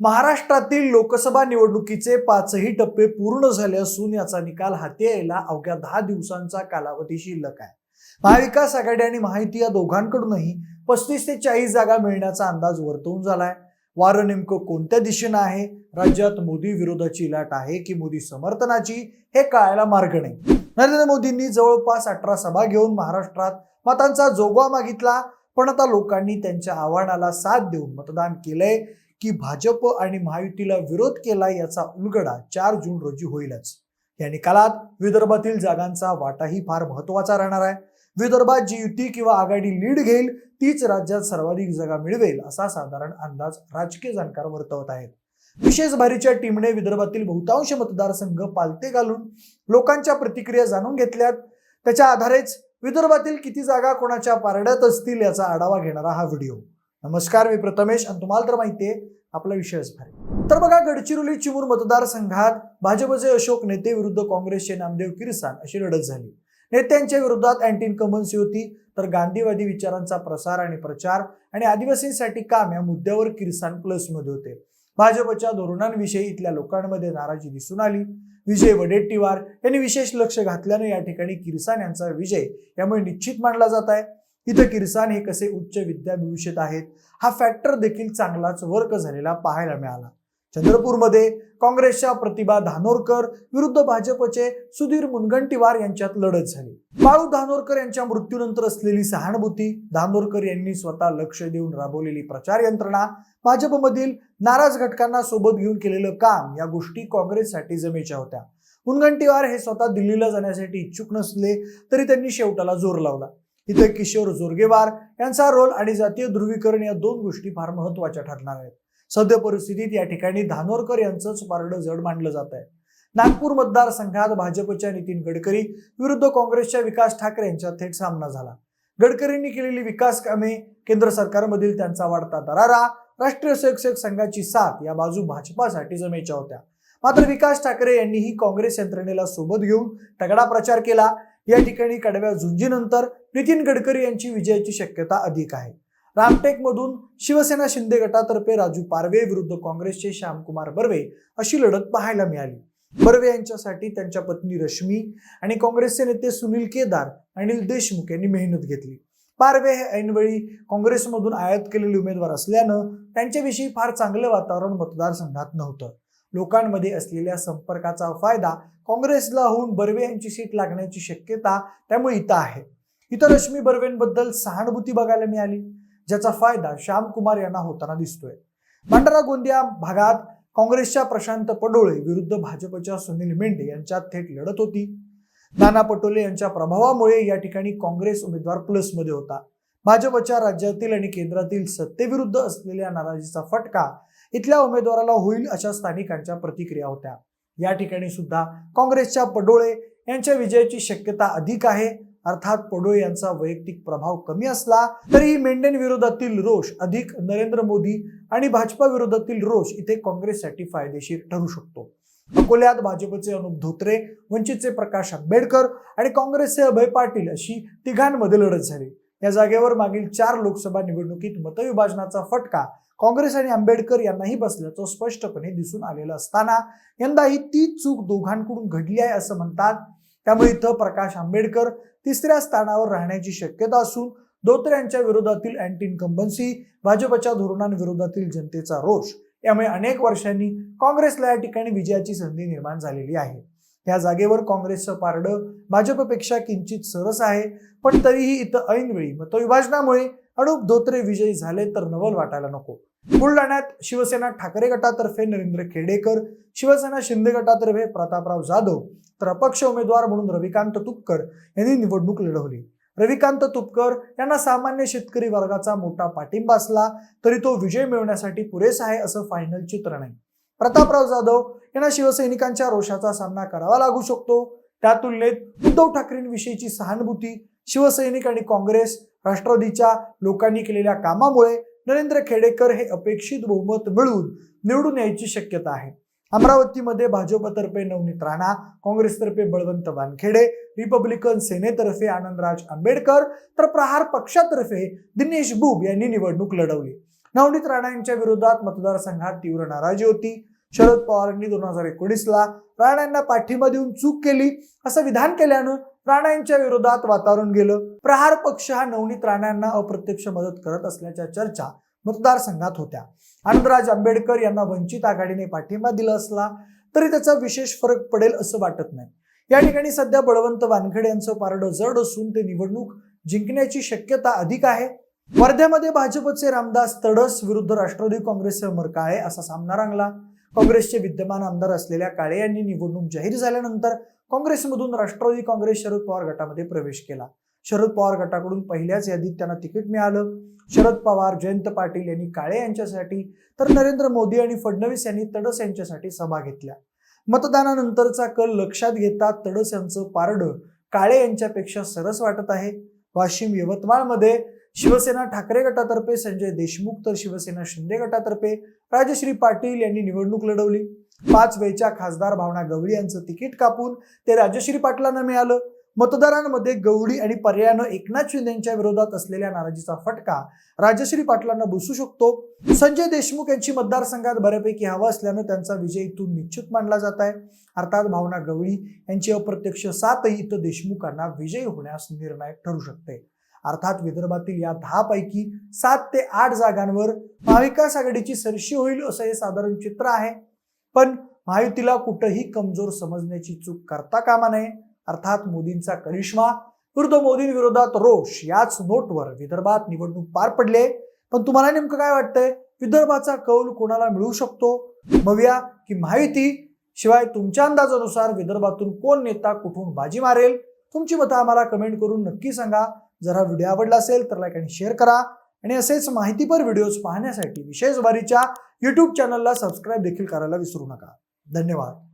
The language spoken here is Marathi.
महाराष्ट्रातील लोकसभा निवडणुकीचे पाचही टप्पे पूर्ण झाले असून याचा निकाल हाती यायला अवघ्या दहा दिवसांचा कालावधी शिल्लक आहे. महाविकास आघाडी आणि माहिती या दोघांकडूनही पस्तीस ते चाळीस जागा मिळण्याचा अंदाज वर्तवून झालाय. वारं नेमकं कोणत्या दिशेनं आहे? राज्यात मोदी विरोधाची लाट आहे की मोदी समर्थनाची? हे कळायला मार्ग नाही. नरेंद्र मोदींनी जवळपास अठरा सभा घेऊन महाराष्ट्रात मतांचा जोगवा मागितला पण आता लोकांनी त्यांच्या आव्हानाला साथ देऊन मतदान केलंय. की भाजप आणि महायुतीला विरोध केला याचा उलगडा चार जून रोजी होईलच. या निकालात विदर्भातील जागांचा वाटाही फार महत्त्वाचा राहणार आहे. विदर्भात जी युती किंवा आघाडी लीड घेईल तीच राज्यात सर्वाधिक जागा मिळवेल असा साधारण अंदाज राजकीय जाणकार वर्तवत आहेत. विशेष भारीच्या टीमने विदर्भातील बहुतांश मतदारसंघ पालते घालून लोकांच्या प्रतिक्रिया जाणून घेतल्यात. त्याच्या आधारेच विदर्भातील किती जागा कोणाच्या पारड्यात असतील याचा आढावा घेणारा हा व्हिडिओ. नमस्कार मी प्रथमेश आणि तुम्हाला तर माहितीये आपला विषयच भारी तर बघा गडचिरोली चिमूर मतदारसंघात भाजपचे अशोक नेते विरुद्ध काँग्रेसचे नामदेव किरसान अशी लढत झाली. नेत्यांच्या विरोधात अँटी इन्कमन्सी होती तर गांधीवादी विचारांचा प्रसार आणि प्रचार आणि आदिवासींसाठी काम या मुद्द्यावर किरसान प्लसमध्ये होते. भाजपच्या धोरणांविषयी इथल्या लोकांमध्ये नाराजी दिसून आली. विजय वडेट्टीवार यांनी विशेष लक्ष घातल्याने या ठिकाणी किरसान यांचा विजय यामुळे निश्चित मानला जात आहे. इथं किरसान हे कसे उच्च विद्याभिभूषित आहेत हा फॅक्टर देखील चांगलाच वर्क झालेला पाहायला मिळाला. चंद्रपूरमध्ये काँग्रेसच्या प्रतिभा धानोरकर विरुद्ध भाजपचे सुधीर मुनगंटीवार यांच्यात लढत झाली. बाळू धानोरकर यांच्या मृत्यूनंतर असलेली सहानुभूती धानोरकर यांनी स्वतः लक्ष देऊन राबवलेली प्रचार यंत्रणा भाजपमधील नाराज घटकांना सोबत घेऊन केलेलं काम या गोष्टी काँग्रेससाठी जमेच्या होत्या. मुनगंटीवार हे स्वतः दिल्लीला जाण्यासाठी इच्छुक नसले तरी त्यांनी शेवटाला जोर लावला. इथे किशोर जोरगेवार यांचा रोल आणि जातीय ध्रुवीकरण या दोन गोष्टी फार महत्त्वाच्या ठरणार आहेत. सद्य परिस्थितीत या ठिकाणी धानोरकर यांचंच पारडं जड मानलं जात आहे. नागपूर मतदारसंघात भाजपच्या नितीन गडकरी विरुद्ध काँग्रेसच्या विकास ठाकरे यांच्यात थेट सामना झाला. गडकरींनी केलेली विकास कामे केंद्र सरकारमधील त्यांचा वाढता दरारा राष्ट्रीय स्वयंसेवक संघाची साथ या बाजू भाजपासाठी जमेच्या होत्या. मात्र विकास ठाकरे यांनीही काँग्रेस यंत्रणेला सोबत घेऊन तगडा प्रचार केला. या ठिकाणी कडव्या झुंजीनंतर नितीन गडकरी यांची विजयाची शक्यता अधिक आहे. रामटेकमधून शिवसेना शिंदे गटातर्फे राजू पारवे विरुद्ध काँग्रेसचे श्यामकुमार बर्वे अशी लढत पाहायला मिळाली. बर्वे यांच्यासाठी त्यांच्या पत्नी रश्मी आणि काँग्रेसचे नेते सुनील केदार अनिल देशमुख यांनी मेहनत घेतली. पारवे हे ऐनवेळी काँग्रेसमधून आयात केलेले उमेदवार असल्यानं त्यांच्याविषयी फार चांगलं वातावरण मतदारसंघात नव्हतं. लोकांमध्ये असलेल्या संपर्काचा फायदा काँग्रेसला होऊन बर्वे यांची सीट लागण्याची शक्यता त्यामुळे इथं आहे. इथं रश्मी बर्वेंबद्दल सहानुभूती बघायला मिळाली ज्याचा फायदा श्यामकुमार यांना होताना दिसतोय. भंडारा गोंदिया भागात काँग्रेसच्या प्रशांत पडोळे विरुद्ध भाजपच्या सुनील मेंढे यांच्यात थेट लढत होती. नाना पटोले यांच्या प्रभावामुळे या ठिकाणी काँग्रेस उमेदवार प्लसमध्ये होता. भाजपच्या राज्यातील आणि केंद्रातील सत्तेविरुद्ध असलेल्या नाराजीचा फटका इथल्या उमेदवाराला होईल अशा स्थानिकांच्या प्रतिक्रिया होत्या. या ठिकाणी सुद्धा काँग्रेसच्या पडोळे यांच्या विजयाची शक्यता अधिक आहे. अर्थात पडोळे यांचा वैयक्तिक प्रभाव कमी असला तरीही मेंढेन विरोधातील रोष अधिक नरेंद्र मोदी आणि भाजपा विरोधातील रोष इथे काँग्रेससाठी फायदेशीर ठरू शकतो. अकोल्यात भाजपचे अनुप धोत्रे वंचितचे प्रकाश आंबेडकर आणि काँग्रेसचे अभय पाटील अशी तिघांमध्ये लढत झाली. या जागेवर मागील चार लोकसभा निवडणुकीत मतविभाजनाचा फटका काँग्रेस आणि आंबेडकर यांनाही बसल्याचं स्पष्टपणे दिसून आलेलं असताना यंदाही ती चूक दोघांकडून घडली आहे असं म्हणतात. त्यामुळे इथं प्रकाश आंबेडकर तिसऱ्या स्थानावर राहण्याची शक्यता असून धोत्रे यांच्या विरोधातील अँटी इन्कम्बन्सी भाजपच्या धोरणांविरोधातील जनतेचा रोष यामुळे अनेक वर्षांनी काँग्रेसला या ठिकाणी विजयाची संधी निर्माण झालेली आहे. या जागेवर काँग्रेसचं पारडं भाजपपेक्षा किंचित सरस आहे. पण तरीही इथं ऐनवेळी मतविभाजनामुळे अडूप धोत्रे विजयी झाले तर नवल वाटायला नको. बुलढाण्यात शिवसेना ठाकरे गटातर्फे नरेंद्र खेडेकर शिवसेना शिंदे गटातर्फे प्रतापराव जाधव तर अपक्ष उमेदवार म्हणून रविकांत तुपकर यांनी निवडणूक लढवली. रविकांत तुपकर यांना सामान्य शेतकरी वर्गाचा मोठा पाठिंबा असला तरी तो विजय मिळवण्यासाठी पुरेसा आहे असं फायनल चित्र नाही. प्रतापराव जाधव यांना शिवसैनिकांच्या रोषाचा सामना करावा लागू शकतो. त्या तुलनेत उद्धव ठाकरेंविषयीची सहानुभूती शिवसैनिक आणि काँग्रेस राष्ट्रवादीच्या लोकांनी केलेल्या कामामुळे नरेंद्र खेडेकर हे अपेक्षित बहुमत मिळवून निवडून यायची शक्यता आहे. अमरावतीमध्ये भाजपतर्फे नवनीत राणा काँग्रेसतर्फे बळवंत वानखेडे रिपब्लिकन सेनेतर्फे आनंदराज आंबेडकर तर प्रहार पक्षातर्फे दिनेश बुब यांनी निवडणूक लढवली. नवनीत राणा यांच्या विरोधात मतदारसंघात तीव्र नाराजी होती. शरद पवारांनी दोन हजार एकोणीसला राणांना पाठिंबा देऊन चूक केली असं विधान केल्यानं राणांच्या विरोधात वातावरण गेलं. प्रहार पक्ष हा नवनीत राणांना अप्रत्यक्ष मदत करत असल्याच्या चर्चा मतदारसंघात होत्या. आनंदराज आंबेडकर यांना वंचित आघाडीने पाठिंबा दिला असला तरी त्याचा विशेष फरक पडेल असं वाटत नाही. या ठिकाणी सध्या बळवंत वानखेडे यांचं पारडं जड असून ते निवडणूक जिंकण्याची शक्यता अधिक आहे. वर्ध्यामध्ये भाजपचे रामदास तडस विरुद्ध राष्ट्रवादी काँग्रेसचे अमर काळे असा सामना रंगला. काँग्रेसचे विद्यमान आमदार असलेल्या काळे यांनी निवडणूक जाहीर झाल्यानंतर काँग्रेसमधून राष्ट्रवादी काँग्रेस शरद पवार गटामध्ये प्रवेश केला. शरद पवार गटाकडून पहिल्याच यादीत त्यांना तिकीट मिळालं. शरद पवार जयंत पाटील यांनी काळे यांच्यासाठी तर नरेंद्र मोदी आणि फडणवीस यांनी तडस यांच्यासाठी सभा घेतल्या. मतदानानंतरचा कल लक्षात घेता तडस यांचं पारडं काळे यांच्यापेक्षा सरस वाटत आहे. वाशिम यवतमाळमध्ये शिवसेना ठाकरे गटातर्फे संजय देशमुख तर शिवसेना शिंदे गटातर्फे राजश्री पाटील यांनी निवडणूक लढवली. पाच वेळच्या खासदार भावना गवळी यांचं तिकीट कापून ते राजश्री पाटलांना मिळालं. मतदारांमध्ये गवळी आणि पर्यायानं एकनाथ शिंदेच्या यांच्या विरोधात असलेल्या नाराजीचा फटका राजश्री पाटलांना बसू शकतो. संजय देशमुख यांची मतदारसंघात बऱ्यापैकी हवा असल्यानं त्यांचा विजय इथून निश्चित मानला जात आहे. अर्थात भावना गवळी यांची अप्रत्यक्ष सातही इथं देशमुखांना विजयी होण्यास निर्णायक ठरू शकते. अर्थात विदर्भातील या दहापैकी सात ते आठ जागांवर महाविकास आघाडीची सरशी होईल असं हे साधारण चित्र आहे. पण महायुतीला कुठंही कमजोर समजण्याची चूक करता कामा नये. अर्थात मोदींचा करिश्मा विरुद्ध मोदींविरोधात रोष याच नोटवर विदर्भात निवडणूक पार पडले. पण तुम्हाला नेमकं काय वाटतंय? विदर्भाचा कौल कोणाला मिळू शकतो? बघूया की महायुती शिवाय तुमच्या अंदाजानुसार विदर्भातून कोण नेता कुठून बाजी मारेल? तुमची मतं आम्हाला कमेंट करून नक्की सांगा. जर हा व्हिडिओ आवडला असेल तर लाईक आणि शेअर करा. आणि असेच माहितीपर व्हिडिओज पाहण्यासाठी विशेष वारीच्या यूट्यूब चॅनलला सबस्क्राईब देखील करायला विसरू नका. धन्यवाद.